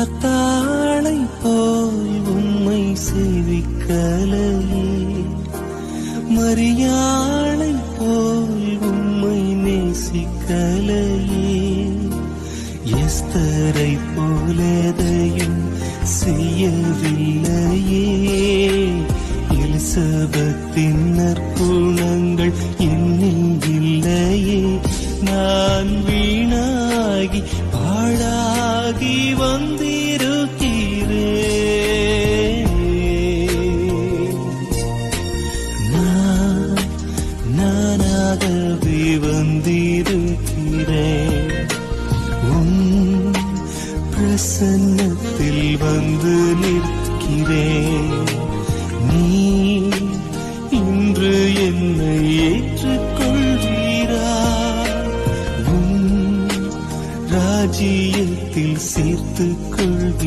அத்தாளை போய் உம்மை சேவிக்கலையே. மரியாளை போய் உம்மை நேசிக்கலையே. எஸ்தரை போலதையும் செய்யவில்லையே. எலிசபத்தின் நற்குணங்கள் என்னில் இல்லையே. நான் வீணாகி பாழா நானாகவே வந்திருக்கிறேன். உன் பிரசன்னத்தில் வந்து நிற்கிறேன். நீ இன்று என்னை ஏற்றுக்கொள்வீரா? உன் ராஜ்யத்தில் சேர்த்துக் கொள்வீர்?